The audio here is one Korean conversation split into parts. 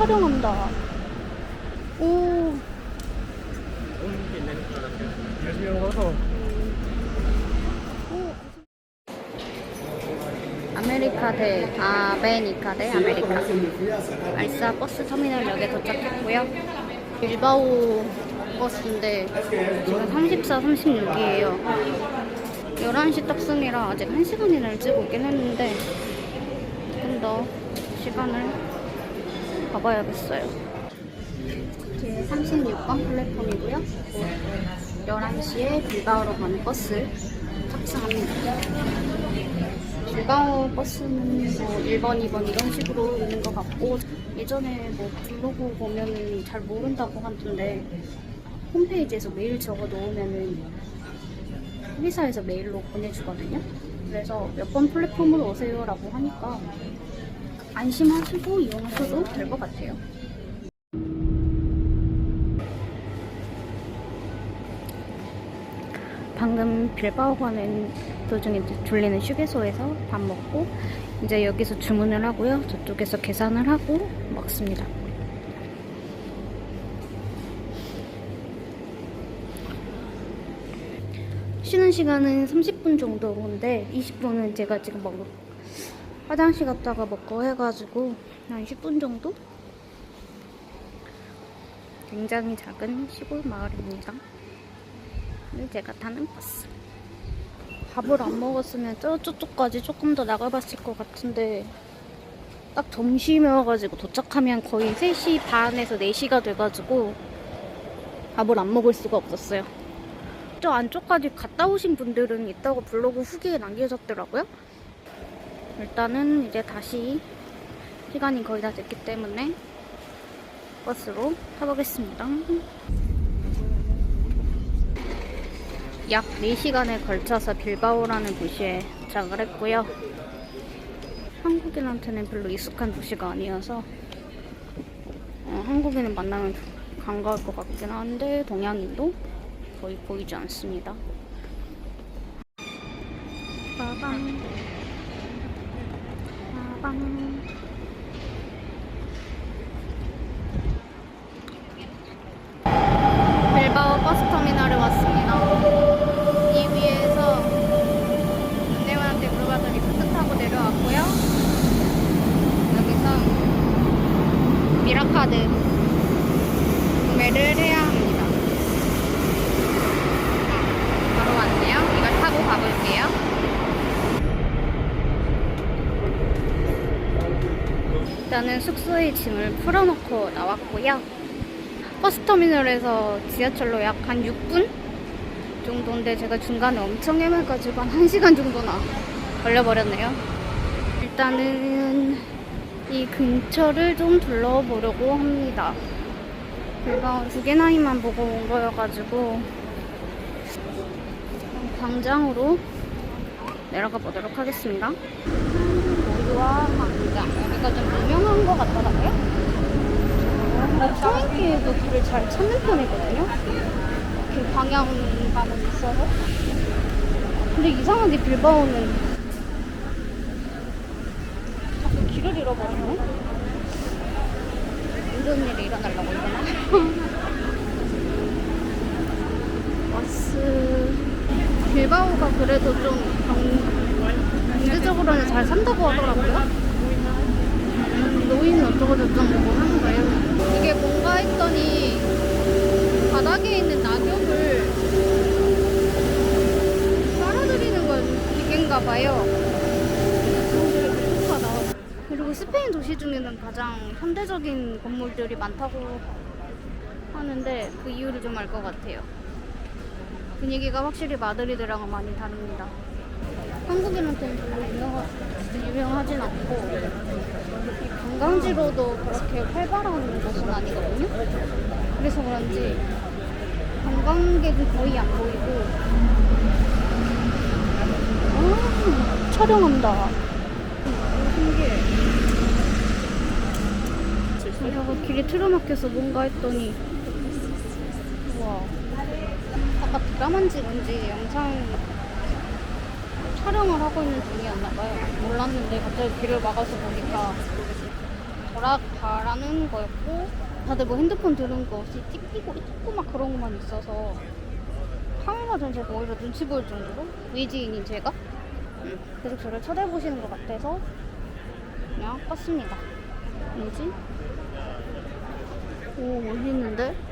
촬영한다. 오, 아메리카 대 아베니카 대 아메리카. 알사 버스 터미널역에 도착했고요. 빌바오 버스인데 지금 34, 36이에요. 11시 탑승이라 아직 1시간이나 일찍 오긴 했는데 조금 더 시간을 봐봐야겠어요. 제 36번 플랫폼이고요. 11시에 빌바오로 가는 버스 탑승합니다. 빌바오 버스는 뭐 1번, 2번 이런 식으로 있는 것 같고 예전에 뭐 블로그 보면은 잘 모른다고 하던데 홈페이지에서 메일 적어 놓으면은 회사에서 메일로 보내주거든요. 그래서 몇 번 플랫폼으로 오세요라고 하니까 안심하시고 이용하셔도 될 것 같아요. 방금 빌바오 가는 도중에 졸리는 휴게소에서 밥 먹고 이제 여기서 주문을 하고요. 저쪽에서 계산을 하고 먹습니다. 쉬는 시간은 30분 정도인데 20분은 제가 지금 먹 화장실 갔다가 먹고 해가지고 한 10분 정도? 굉장히 작은 시골 마을입니다. 제가 타는 버스. 밥을 안 먹었으면 저쪽까지 조금 더 나가봤을 것 같은데 딱 점심이어가지고 도착하면 거의 3시 반에서 4시가 돼가지고 밥을 안 먹을 수가 없었어요. 저 안쪽까지 갔다 오신 분들은 있다고 블로그 후기에 남겨줬더라고요. 일단은 이제 다시 시간이 거의 다 됐기 때문에 버스로 타보겠습니다. 약 4시간에 걸쳐서 빌바오라는 도시에 도착을 했고요. 한국인한테는 별로 익숙한 도시가 아니어서 어, 한국인을 만나면 반가울 것 같긴 한데 동양인도 거의 보이지 않습니다. 빠방 빠방 빌바오 버스 터미널에 왔습니다. 이 위에서 안내원한테 물어봤더니 버스 타고 내려왔고요. 여기서 미라카드 구매를 해야 합니다. 바로 왔네요. 이걸 타고 가볼게요. 숙소에 짐을 풀어놓고 나왔고요. 버스터미널에서 지하철로 약 한 6분 정도인데 제가 중간에 엄청 헤매가지고 한 1시간 정도나 걸려버렸네요. 일단은 이 근처를 좀 둘러보려고 합니다. 제가 두 개나이만 보고 온 거여가지고 광장으로 내려가 보도록 하겠습니다. 광장 여기가 좀 유명한 것 같더라고요. 성인기에도 길을 잘 찾는 편이거든요. 그 방향감은 있어서. 근데 이상하게 빌바오는 자꾸 길을 잃어버리네. 이런 일이 일어나려고 그러나? 버스. 빌바오가 그래도 좀 경, 경제적으로는 잘 산다고 하더라고요. 음, 노인 어쩌고저쩌고 뭐 하는 거예요. 이게 뭔가 했더니 바닥에 있는 낙엽을 빨아들이는 건 기계인가 봐요. 그리고 스페인 도시 중에는 가장 현대적인 건물들이 많다고 하는데 그 이유를 좀 알 것 같아요. 분위기가 확실히 마드리드랑은 많이 다릅니다. 한국인한테는 별로 유명하, 유명하진 않고 이 관광지로도 그렇게 활발한 곳은 아니거든요. 그래서 그런지 관광객은 거의 안 보이고 아, 촬영한다. 신기해. 그래서 길이 틀어막혀서 뭔가 했더니 우와 아까 드라마인 찍은지 영상 촬영을 하고 있는 중이었나봐요. 몰랐는데 갑자기 길을 막아서 보니까 더락하라는 거였고 다들 뭐 핸드폰 들은 거 없이 찍히고 찍고 막 그런 것만 있어서 카메라 전체가 오히려 눈치 보일 정도로 외지인인 제가 계속 저를 쳐다보시는 것 같아서 그냥 껐습니다. 뭐지? 오 멋있는데?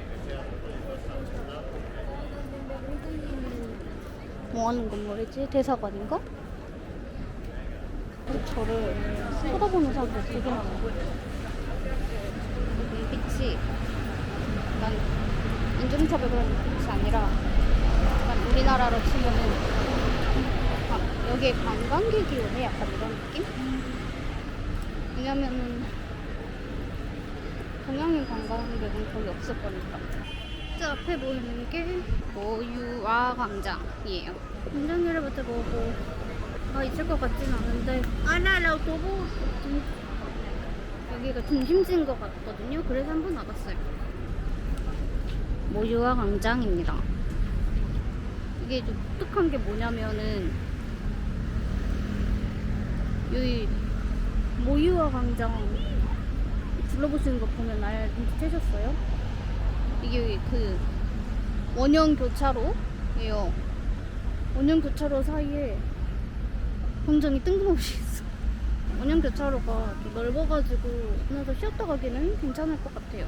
뭐 하는 건물이지? 대사관인가? 저를 쳐다보는 사람들 되게 많아요. 이 빛이 약간 인종차별 그런 빛이 아니라 약간 우리나라로 치면은 아, 여기에 관광객이 오네 약간 이런 느낌? 왜냐면은 동양인 관광객은 거의 없을 거니까. 저 앞에 보이는 게 모유아 광장이에요. 광장이라부터 뭐고 아 있을 것 같진 않은데 아나라 보고 여기가 중심지인 것 같거든요. 그래서 한번 와봤어요. 모유아 광장입니다. 이게 좀 독특한 게 뭐냐면은 여기 모유아 광장 둘러보시는 거 보면 알 눈치채셨어요? 이게 그 원형 교차로예요. 원형 교차로 사이에 광장이 뜬금없이 있어. 원형 교차로가 좀 넓어가지고 그래서 쉬었다 가기는 괜찮을 것 같아요.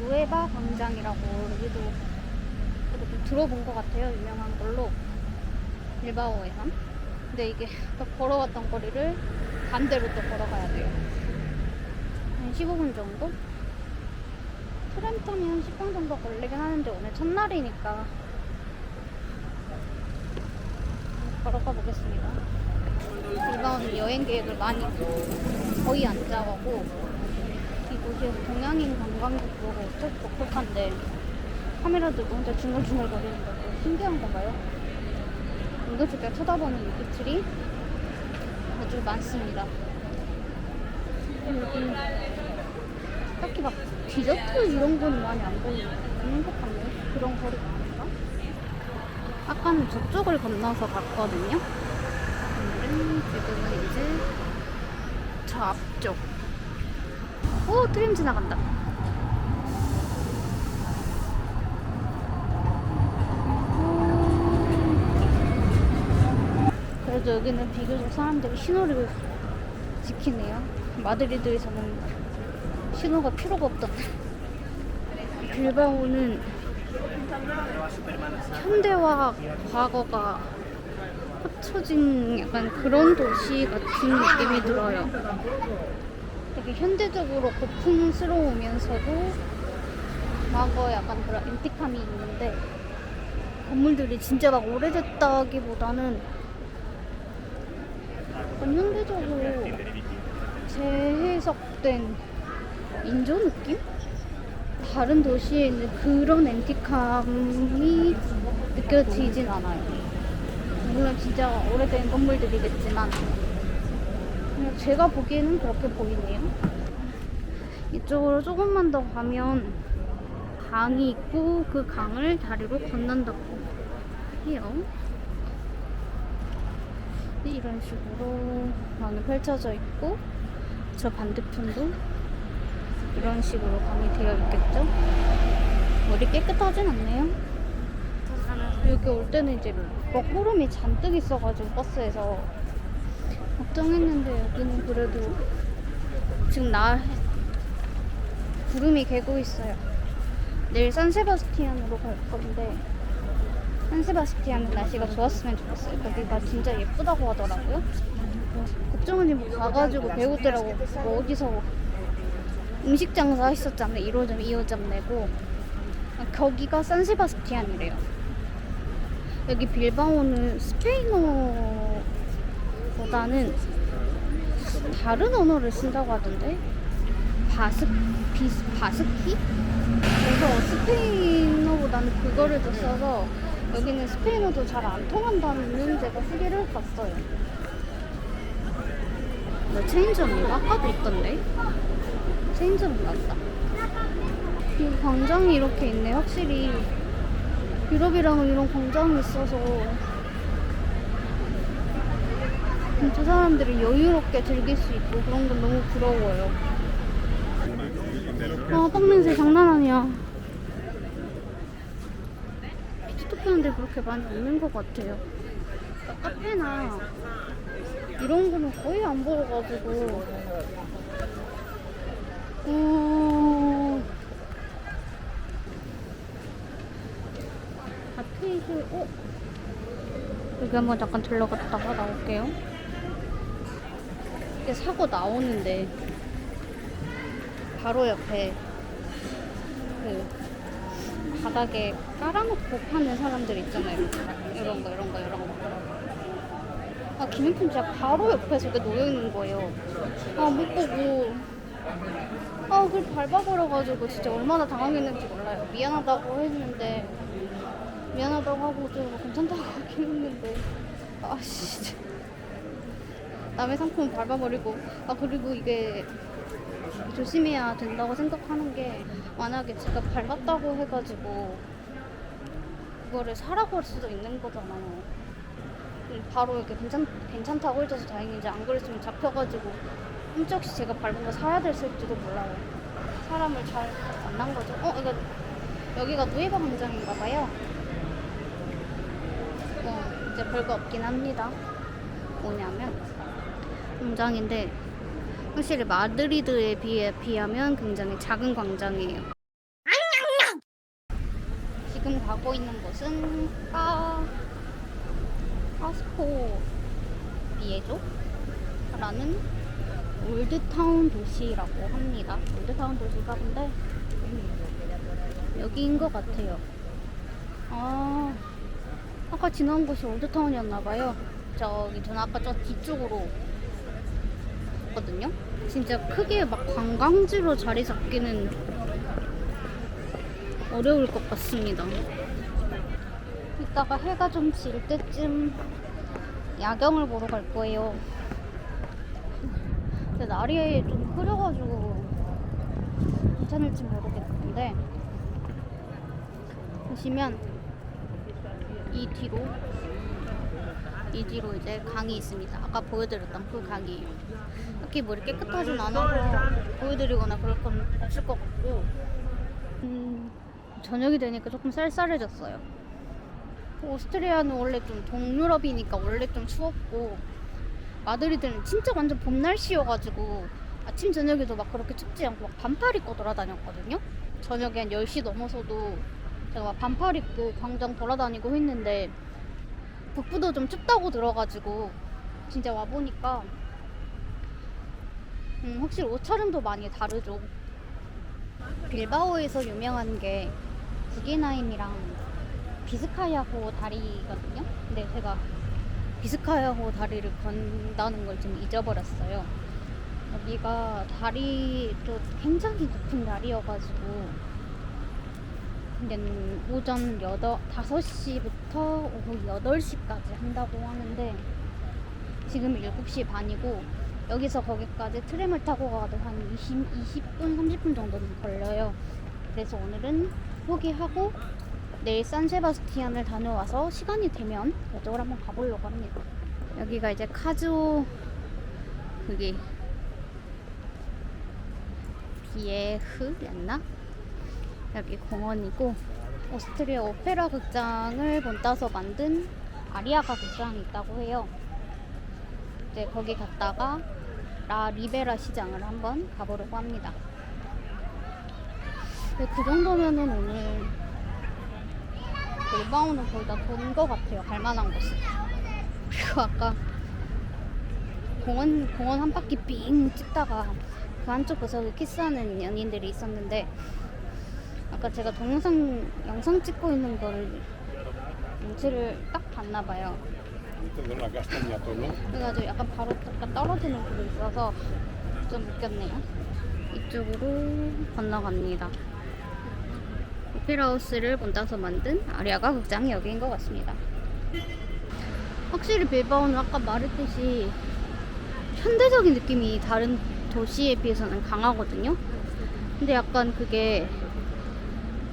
루에바 광장이라고 여기도 좀 들어본 것 같아요. 유명한 걸로 일바오에선. 근데 이게 걸어왔던 거리를 반대로 또 걸어가야 돼요. 한 15분 정도? 트램 타면 10분 정도 걸리긴 하는데 오늘 첫날이니까 걸어가 보겠습니다. 이번 여행 계획을 많이 거의 안 짜가고 이곳이 동양인 관광객 보고 좀 독특한데 카메라 들고 혼자 중얼중얼 거리는 것도 신기한가 봐요. 은근슬쩍 쳐다보는 눈빛들이 아주 많습니다. 여기 딱히 막 디저트 이런 건 많이 안 보이는 것 같네요. 그런 거리가 아닌가? 아까는 저쪽을 건너서 갔거든요. 오늘은 지금은 이제 저 앞쪽. 오, 트림 지나간다. 그래도 여기는 비교적 사람들이 신호를 지키네요. 마드리드에서는 신호가 필요가 없던. 빌바오는 현대와 과거가 합쳐진 약간 그런 도시 같은 느낌이 들어요. 되게 현대적으로 고풍스러우면서도 과거 약간 그런 앤틱함이 있는데 건물들이 진짜 막 오래됐다기보다는 약간 현대적으로 재해석된 인조 느낌? 다른 도시에 있는 그런 앤틱함이 느껴지진 않아요. 물론 진짜 오래된 건물들이겠지만 제가 보기에는 그렇게 보이네요. 이쪽으로 조금만 더 가면 강이 있고 그 강을 다리로 건넌다고 해요. 이런 식으로 강이 펼쳐져 있고 저 반대편도 이런 식으로 강이 되어 있겠죠? 물이 깨끗하진 않네요. 여기 올 때는 이제 먹구름이 잔뜩 있어가지고 버스에서 걱정했는데 여기는 그래도 지금 나 구름이 개고 있어요. 내일 산세바스티안으로 갈 건데 산세바스티안은 날씨가 좋았으면 좋겠어요. 거기가 진짜 예쁘다고 하더라고요. 걱정은이 뭐 가가지고 배우더라고 뭐 어디서 음식 장사 했었잖아요. 1호점, 2호점 내고 아, 거기가 산세바스티안이래요. 여기 빌바오는 스페인어보다는 다른 언어를 쓴다고 하던데 바스 비 바스키? 그래서 스페인어보다는 그거를 더 써서 여기는 스페인어도 잘 안 통한다는 제가 후기를 봤어요. 뭐 체인점인가? 아까도 있던데. 체인점인가 보다. 이 광장이 이렇게 있네. 확실히 유럽이랑은 이런 광장이 있어서 진짜 사람들이 여유롭게 즐길 수 있고 그런 건 너무 부러워요. 아, 빵 냄새 장난 아니야. 피지토피 하는데 그렇게 많이 없는 것 같아요. 그러니까 카페나 이런 거는 거의 안 보여가지고. 어... 아트이슬, 어? 여기 한번 잠깐 들러갔다가 나올게요. 이게 사고 나오는데 바로 옆에 그 바닥에 깔아놓고 파는 사람들 있잖아요. 이런 거, 이런 거, 이런 거. 아, 기념품 진짜 바로 옆에 저게 놓여있는 거예요. 아, 못 보고. 아, 그걸 밟아버려가지고 진짜 얼마나 당황했는지 몰라요. 미안하다고 했는데, 미안하다고 하고 좀 괜찮다고 하긴 했는데, 아, 진짜. 남의 상품 밟아버리고, 아, 그리고 이게 조심해야 된다고 생각하는 게 만약에 제가 밟았다고 해가지고 그거를 사라고 할 수도 있는 거잖아요. 음, 바로 이렇게 괜찮, 괜찮다고 해줘서 다행이지 안 그랬으면 잡혀가지고 끔찍이 제가 밟은 거 사야 됐을지도 몰라요. 사람을 잘 만난 거죠. 어, 이거 여기가 누에바 광장인가 봐요. 어, 이제 별거 없긴 합니다. 뭐냐면 광장인데 확실히 마드리드에 비해 비하면 굉장히 작은 광장이에요. 지금 가고 있는 곳은 파 파스코 비에조라는 올드타운 도시라고 합니다. 올드타운 도시가 근데 여기인 것 같아요. 아 아까 지나온 곳이 올드타운이었나봐요. 저기 저는 아까 저 뒤쪽으로 거든요. 진짜 크게 막 관광지로 자리 잡기는 어려울 것 같습니다. 이따가 해가 좀 질 때쯤 야경을 보러 갈 거예요. 근데 날이 좀 흐려가지고 괜찮을지 모르겠는데 보시면 이 뒤로 이 뒤로 이제 강이 있습니다. 아까 보여드렸던 그 강이에요. 딱히 뭐 이렇게 깨끗하진 않아서 보여드리거나 그럴 건 없을 것 같고 음, 저녁이 되니까 조금 쌀쌀해졌어요. 오스트리아는 원래 좀 동유럽이니까 원래 좀 추웠고 마드리드는 진짜 완전 봄 날씨여가지고 아침 저녁에도 막 그렇게 춥지 않고 막 반팔 입고 돌아다녔거든요. 저녁에 한 10시 넘어서도 제가 막 반팔 입고 광장 돌아다니고 했는데 북부도 좀 춥다고 들어가지고 진짜 와보니까 음, 확실히 옷차림도 많이 다르죠. 빌바오에서 유명한 게 구겐하임이랑 비스카야호 다리거든요. 근데 제가 비스카야호 다리를 건다는 걸 좀 잊어버렸어요. 여기가 다리도 굉장히 높은 다리여가지고 근데 오전 8, 5시부터 오후 8시까지 한다고 하는데 지금 7시 반이고 여기서 거기까지 트램을 타고 가도 한 20, 20분, 30분 정도는 걸려요. 그래서 오늘은 포기하고 내일 산세바스티안을 다녀와서 시간이 되면 이쪽으로 한번 가보려고 합니다. 여기가 이제 카즈오 그게 비에흐였나? 여기 공원이고 오스트리아 오페라 극장을 본따서 만든 아리아가 극장이 있다고 해요. 이제 거기 갔다가 라 리베라 시장을 한번 가보려고 합니다. 그 정도면은 오늘 빌바오는 거의 다 돈 것 같아요. 갈만한 곳은. 그리고 아까 공원 공원 한 바퀴 삥 찍다가 그 한쪽 구석에 키스하는 연인들이 있었는데 아까 제가 동영상 영상 찍고 있는 거를 눈치를 딱 봤나 봐요. 그래가지고 약간 바로 약간 떨어지는 길이 있어서 좀 웃겼네요. 이쪽으로 건너갑니다. 오페라하우스를 본따서 만든 아리아가 극장이 여기인 것 같습니다. 확실히 빌바오는 아까 말했듯이 현대적인 느낌이 다른 도시에 비해서는 강하거든요. 근데 약간 그게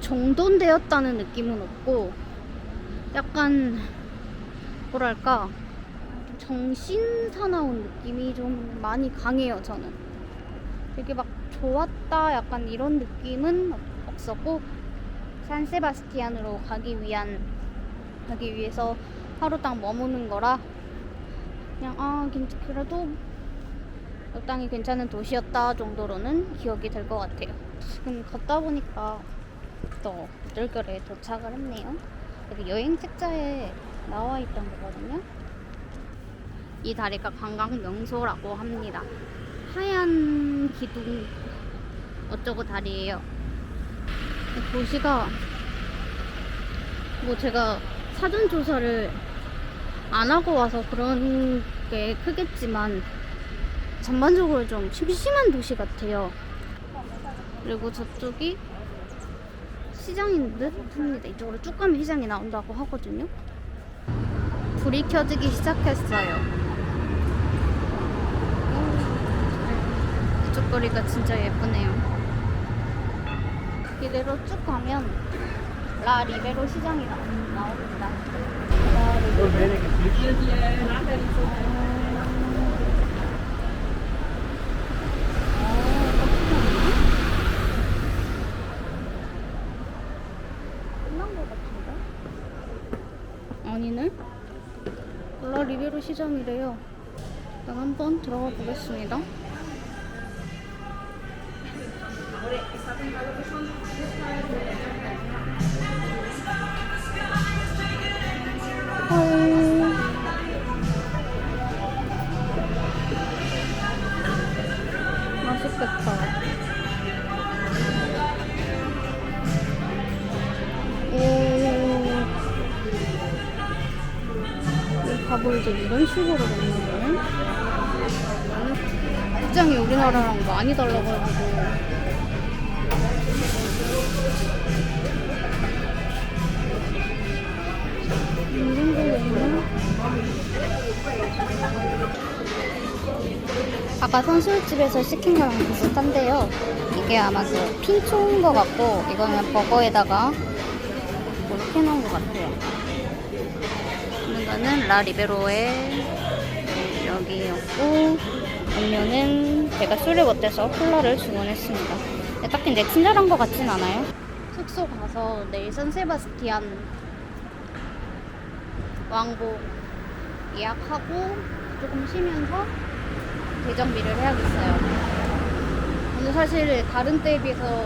정돈되었다는 느낌은 없고 약간 뭐랄까 정신 사나운 느낌이 좀 많이 강해요 저는 되게 막 좋았다 약간 이런 느낌은 없었고 산세바스티안으로 가기 위한 가기 위해서 하루 딱 머무는 거라 그냥 아 그래도 적당히 괜찮은 도시였다 정도로는 기억이 될 것 같아요. 지금 걷다 보니까 또 물결에 도착을 했네요. 여기 여행 책자에 나와 있던 거거든요. 이 다리가 관광 명소라고 합니다. 하얀 기둥 어쩌고 다리예요. 도시가 뭐 제가 사전 조사를 안 하고 와서 그런 게 크겠지만 전반적으로 좀 심심한 도시 같아요. 그리고 저쪽이 시장인 듯 합니다. 이쪽으로 쭉 가면 시장이 나온다고 하거든요. 불이 켜지기 시작했어요. 오, 이쪽 거리가 진짜 예쁘네요. 이대로 쭉 가면 라 리베로 시장이 나, 나옵니다. 같은데? 아니네? 라 리베로 시장이래요. 일단 한번 들어가 보겠습니다. 밥을 이제 이런 식으로 먹는 거네? 입장이 우리나라랑 많이 거 먹나? 아까 선술집에서 시킨 거랑 비슷한데요. 이게 아마 그 핀초인 것 같고, 이거는 버거에다가 이렇게 해놓은 것 같아요. 이거는 라 리베로의 여기였고, 음료는 제가 술을 못해서 콜라를 주문했습니다. 딱히 내 친절한 것 같진 않아요. 숙소 가서 내일 산세바스티안 왕복 예약하고 조금 쉬면서 대정비를 해야겠어요. 오늘 사실 다른 때에 비해서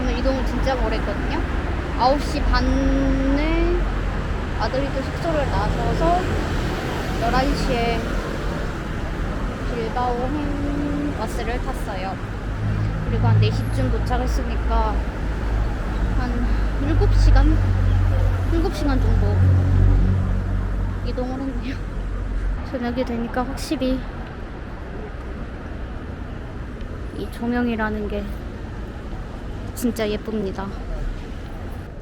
오늘 이동을 진짜 오래 했거든요. 9시 반에 마드리드 숙소를 나서서 11시에 빌바오 행 버스를 탔어요. 그리고 한 4시쯤 도착했으니까 한 7시간? 7시간 정도 이동을 했네요. 저녁이 되니까 확실히 이 조명이라는 게 진짜 예쁩니다.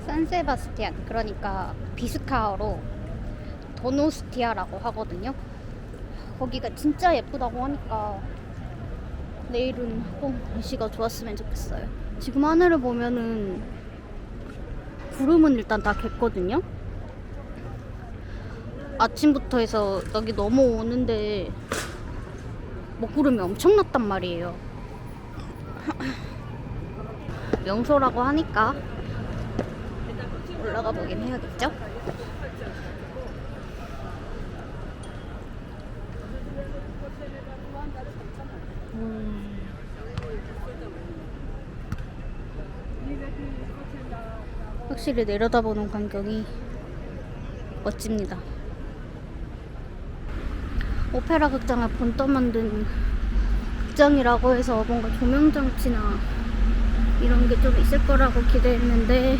산세바스티안 그러니까 비스카어로 도노스티아라고 하거든요. 거기가 진짜 예쁘다고 하니까 내일은 꼭 날씨가 좋았으면 좋겠어요. 지금 하늘을 보면은 구름은 일단 다 겠거든요. 아침부터 해서 여기 넘어오는데 먹구름이 엄청 났단 말이에요. 명소라고 하니까 올라가 보긴 해야겠죠? 음. 확실히 내려다보는 광경이 멋집니다. 오페라 극장을 본떠 만든 극장이라고 해서 뭔가 조명 장치나 이런 게 좀 있을 거라고 기대했는데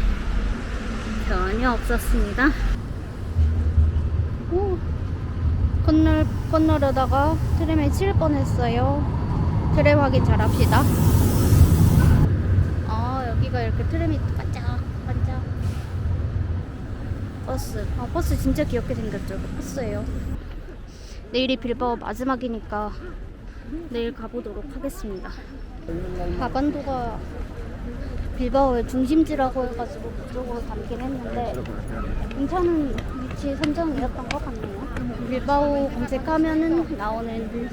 전혀 없었습니다. 오, 건널 건너려다가 트램에 칠 뻔했어요. 트램 확인 잘 합시다. 아 여기가 이렇게 트램이 반짝 반짝. 버스. 아 버스 진짜 귀엽게 생겼죠. 버스예요. 내일이 빌바오 마지막이니까 내일 가보도록 하겠습니다. 가반도가 빌바오의 중심지라고 해가지고 그쪽으로 담긴 했는데 괜찮은 위치 선정이었던 것 같네요. 빌바오 검색하면은 나오는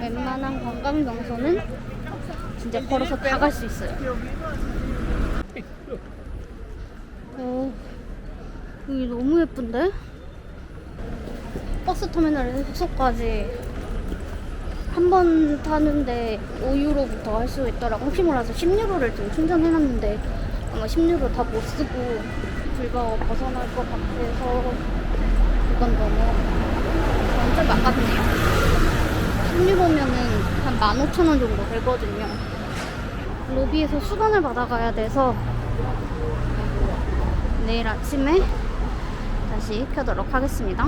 웬만한 관광 명소는 진짜 걸어서 다 갈 수 있어요. 어, 여기 너무 예쁜데? 버스 터미널에서 숙소까지 한 번 타는데 5유로부터 할 수 있더라고. 혹시 몰라서 10유로를 좀 충전해놨는데 아마 10유로 다 못 쓰고 불가가 벗어날 것 같아서 이건 너무 완전 아깝네요. 10유로면은 한 15,000원 정도 되거든요. 로비에서 수건을 받아가야 돼서 내일 아침에 다시 켜도록 하겠습니다.